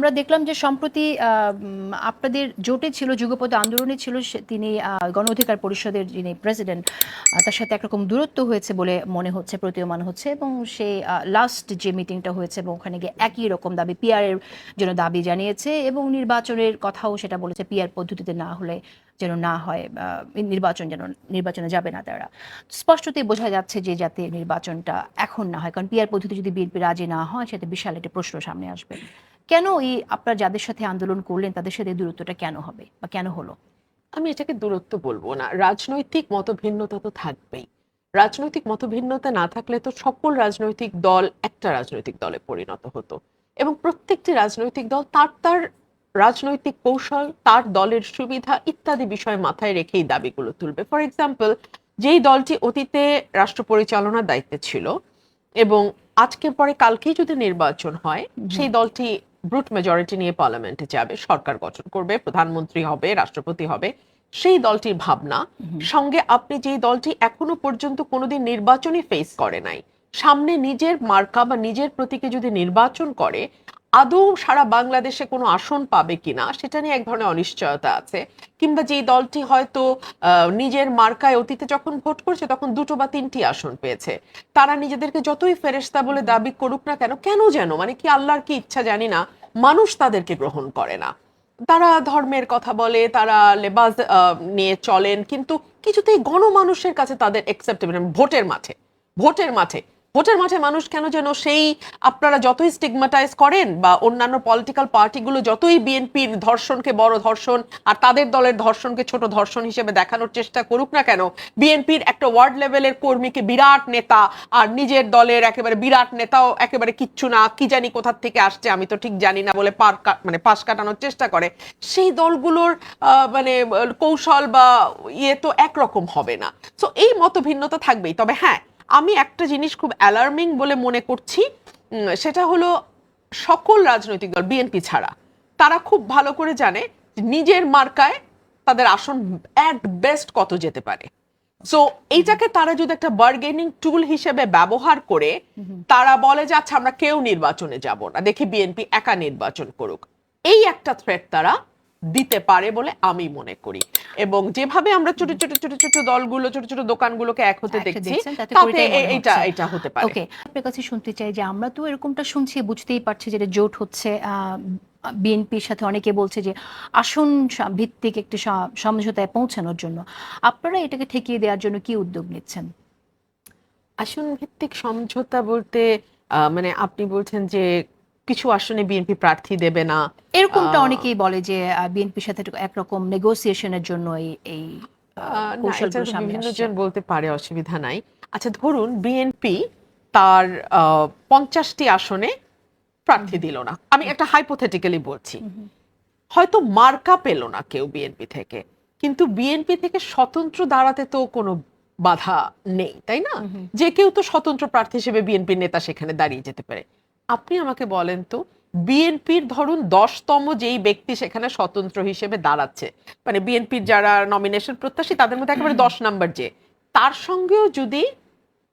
আমরা দেখলাম যে সম্প্রতি আপনাদের জোটে ছিল যুগপথ আন্দোলনে ছিল তিনি গণ অধিকার পরিষদের যিনি প্রেসিডেন্ট তার সাথে একরকম দূরত্ব হয়েছে বলে মনে হচ্ছে, প্রতীয়মান হচ্ছে এবং সেই লাস্ট যে মিটিংটা হয়েছে এবং ওখানে গিয়ে একই রকম দাবি পিআর এর জন্য দাবি জানিয়েছে এবং নির্বাচনের কথাও সেটা বলেছে পিআর পদ্ধতিতে না হলে যেন না হয় নির্বাচন যেন, নির্বাচনে যাবে না তারা। স্পষ্টতই বোঝা যাচ্ছে যে যাতে নির্বাচনটা এখন না হয়, কারণ পিআর পদ্ধতি যদি বিএনপি রাজি না হয়, সেটা বিশাল একটা প্রশ্ন সামনে আসবে। কেন এই আপনারা যাদের সাথে আন্দোলন করলেন তাদের সাথে দূরত্বটা কেন হবে বা কেন হলো? আমি এটাকে দূরত্ব বলব না। রাজনৈতিক মতভিন্নতা তো থাকবেই। রাজনৈতিক মতভিন্নতা না থাকলে তো সকল রাজনৈতিক দল একটা রাজনৈতিক দলে পরিণত হতো। এবং প্রত্যেকটি রাজনৈতিক দল তার তার রাজনৈতিক কৌশল তার দলের সুবিধা ইত্যাদি বিষয় মাথায় রেখেই দাবিগুলো তুলবে। ফর এক্সাম্পল যেই দলটি অতীতে রাষ্ট্র পরিচালনার দায়িত্বে ছিল এবং আজকের পরে কালকেই যদি নির্বাচন হয় সেই দলটি ব্রুট মেজরিটি নিয়ে পার্লামেন্টে যাবে সরকার গঠন করবে প্রধানমন্ত্রী হবে রাষ্ট্রপতি হবে সেই দলটির ভাবনা। সঙ্গে আপনি যেই দলটি এখনও পর্যন্ত কোনোদিন নির্বাচনই ফেস করে নাই সামনে নিজের মার্কা বা নিজের প্রতীকে যদি নির্বাচন করে আদৌ সারা বাংলাদেশে কোনো আসন পাবে কিনা সেটা নিয়ে এক ধরনের অনিশ্চয়তা আছে। কিংবা যেই দলটি হয়তো আহ, নিজের মার্কায় অতীতে যখন ভোট করছে তখন দুটো বা তিনটি আসন পেয়েছে। তারা নিজেদেরকে যতই ফেরেস্তা বলে দাবি করুক না কেন কেন যেন? মানে কি আল্লাহর কি ইচ্ছা জানি না। মানুষ তাদেরকে গ্রহণ করে না। তারা ধর্মের কথা বলে, তারা লেবাস নিয়ে চলেন, কিন্তু কিছুতেই গণমানুষের কাছে তাদের অ্যাকসেপ্টেবল ভোটের মাঠে ভোটের মাঠে ভোটের মাঠে মানুষ কেন যেন সেই আপনারা যতই স্টিগমাটাইজ করেন বা অন্যান্য পলিটিক্যাল পার্টিগুলো যতই বিএনপির ধর্ষণকে বড় ধর্ষণ আর তাদের দলের ধর্ষণকে ছোট ধর্ষণ হিসেবে দেখানোর চেষ্টা করুক না কেন বিএনপির একটা ওয়ার্ড লেভেলের কর্মীকে বিরাট নেতা আর নিজের দলের একেবারে বিরাট নেতাও একেবারে কিচ্ছু না, কি জানি কোথার থেকে আসছে আমি তো ঠিক জানি না বলে পার মানে পাশ কাটানোর চেষ্টা করে। সেই দলগুলোর মানে কৌশল বা ইয়ে তো একরকম হবে না। তো এই মত ভিন্নতা থাকবেই। তবে হ্যাঁ আমি একটা জিনিস খুব অ্যালার্মিং বলে মনে করছি সেটা হলো সকল রাজনৈতিক দল বিএনপি ছাড়া তারা খুব ভালো করে জানে যে নিজের মার্কায় তাদের আসন অ্যাট বেস্ট কত যেতে পারে। সো এইটাকে তারা যদি একটা বার্গেনিং টুল হিসেবে ব্যবহার করে তারা বলে যে আচ্ছা আমরা কেউ নির্বাচনে যাব না দেখি বিএনপি একা নির্বাচন করুক। এই একটা থ্রেট তারা দিতে পারে বলে আমি মনে করি। এবং যেভাবে আমরা ছোট ছোট ছোট ছোট দলগুলো ছোট ছোট দোকানগুলোকে এক হতে দেখছি তাতে এটা এটা হতে পারে। ওকে আপনার কাছে শুনতে চাই যে আমরা তো এরকমটা শুনছি বুঝতেই পারছি যে এটা জোট হচ্ছে বিএনপির সাথে অনেকে বলছে যে আসন ভিত্তিক একটি সমঝোতায় পৌঁছানোর জন্য। আপনারা এটাকে ঠেকিয়ে দেওয়ার জন্য কি উদ্যোগ নিচ্ছেন? আসন ভিত্তিক সমঝোতা বলতে আহ, মানে আপনি বলছেন যে কিছু আসনে বিএনপি প্রার্থী দেবে না। এরকমটা অনেকেই বলে যে বিএনপির সাথে একরকম নেগোসিয়েশনের জন্য এই বলতে পারে অসুবিধা নাই। আচ্ছা ধরুন বিএনপি তার পঞ্চাশটি আসনে প্রার্থী দিল না। আমি একটা হাইপোথেটিক্যালি বলছি। হয়তো মার্কা পেল না কেউ বিএনপি থেকে কিন্তু বিএনপি থেকে স্বতন্ত্র দাঁড়াতে তো কোনো বাধা নেই তাই না? যে কেউ তো স্বতন্ত্র প্রার্থী হিসেবে বিএনপির নেতা সেখানে দাঁড়িয়ে যেতে পারে। আপনি আমাকে বলেন তো বিএনপির ধরুন দশতম যেই ব্যক্তি সেখানে স্বতন্ত্র হিসেবে দাঁড়াচ্ছে মানে বিএনপির যারা নমিনেশন প্রত্যাশী তাদের মধ্যে একেবারে দশ নাম্বার যে, তার সঙ্গেও যদি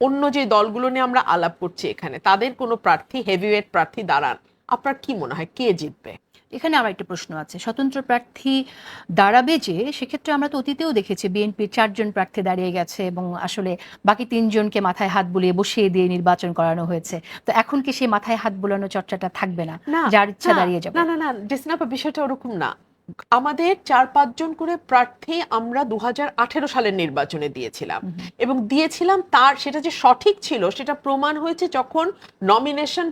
অন্য যে দলগুলো নিয়ে আমরা আলাপ করছি এখানে, তাদের কোনো প্রার্থী হেভিওয়েট প্রার্থী দাঁড়ান, আপনার কি মনে হয়, কে জিতবে? এখানে আমার একটা প্রশ্ন আছে। স্বতন্ত্র প্রার্থী দাঁড়াবে যে সেক্ষেত্রে আমরা তো অতীতেও দেখেছি বিএনপির চারজন প্রার্থী দাঁড়িয়ে গেছে এবং আসলে বাকি তিনজনকে মাথায় হাত বুলিয়ে বসিয়ে দিয়ে নির্বাচন করানো হয়েছে। তো এখন কি সেই মাথায় হাত বুলানো চর্চাটা থাকবে না? যার ইচ্ছা দাঁড়িয়ে যাবে। না না না ডিসনাপা বিষয়টা ওরকম না। আমাদের চার পাঁচজন করে প্রার্থী আমরা দু হাজার আঠেরো সালের নির্বাচনে দিয়েছিলাম। এবং দিয়েছিলাম তার সেটা যে সঠিক ছিল সেটা প্রমাণ হয়েছে যখন নমিনেশন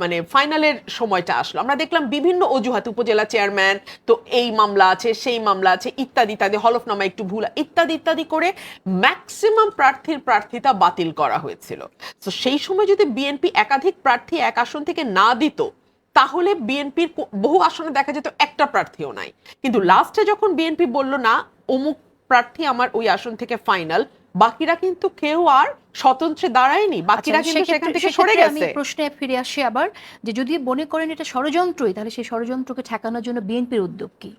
মানে ফাইনালের সময়টা আসলো। আমরা দেখলাম বিভিন্ন অজুহাত উপজেলা চেয়ারম্যান তো এই মামলা আছে সেই মামলা আছে ইত্যাদি ইত্যাদি হলফনামা একটু ভুল ইত্যাদি ইত্যাদি করে ম্যাক্সিমাম প্রার্থীর প্রার্থিতা বাতিল করা হয়েছিল। তো সেই সময় যদি বিএনপি একাধিক প্রার্থী এক আসন থেকে না দিত তাহলে বিএনপির বহু আসনে দেখা যেত একটা প্রার্থীও নাই। কিন্তু লাস্টে যখন বিএনপি বলল না অমুক প্রার্থী আমার ওই আসন থেকে ফাইনাল বাকিরা কিন্তু কেউ আর স্বতন্ত্রে দাঁড়ায়নি বাকিরা আচ্ছা, কিন্তু সেখান থেকে সরে গেছে। প্রশ্নে ফিরে আসি আবার যে যদি মনে করেন এটা ষড়যন্ত্রই তাহলে সেই ষড়যন্ত্রকে ঠেকানোর জন্য বিএনপির উদ্যোগ কি?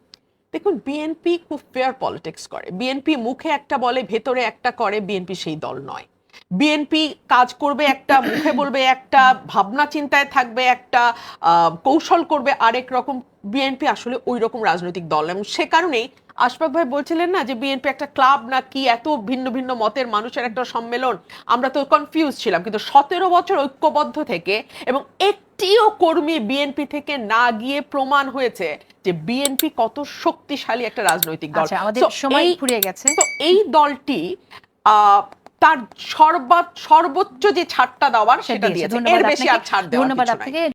দেখুন বিএনপি খুব ফেয়ার পলিটিক্স করে। বিএনপি মুখে একটা বলে ভেতরে একটা করে বিএনপি সেই দল নয়। বিএনপি কাজ করবে একটা মুখে বলবে একটা ভাবনা চিন্তায় থাকবে একটা আহ, কৌশল করবে আরেক রকম বিএনপি আসলে ওই রকম রাজনৈতিক দল। এবং সে কারণেই আশফাক ভাই বলছিলেন না যে বিএনপি একটা ক্লাব না কি এত ভিন্ন ভিন্ন মতের মানুষের একটা সম্মেলন। আমরা তো কনফিউজ ছিলাম কিন্তু সতেরো বছর ঐক্যবদ্ধ থেকে এবং একটিও কর্মী বিএনপি থেকে না গিয়ে প্রমাণ হয়েছে যে বিএনপি কত শক্তিশালী একটা রাজনৈতিক দল। আচ্ছা আমাদের সময় ফুরিয়ে গেছে। তো এই দলটি আহ, তার সর্বা সর্বোচ্চ যে ছাড়টা দেওয়ার সেটা দিয়েছে। এর বেশি আর ছাড় ধন্যবাদ। আপনাকে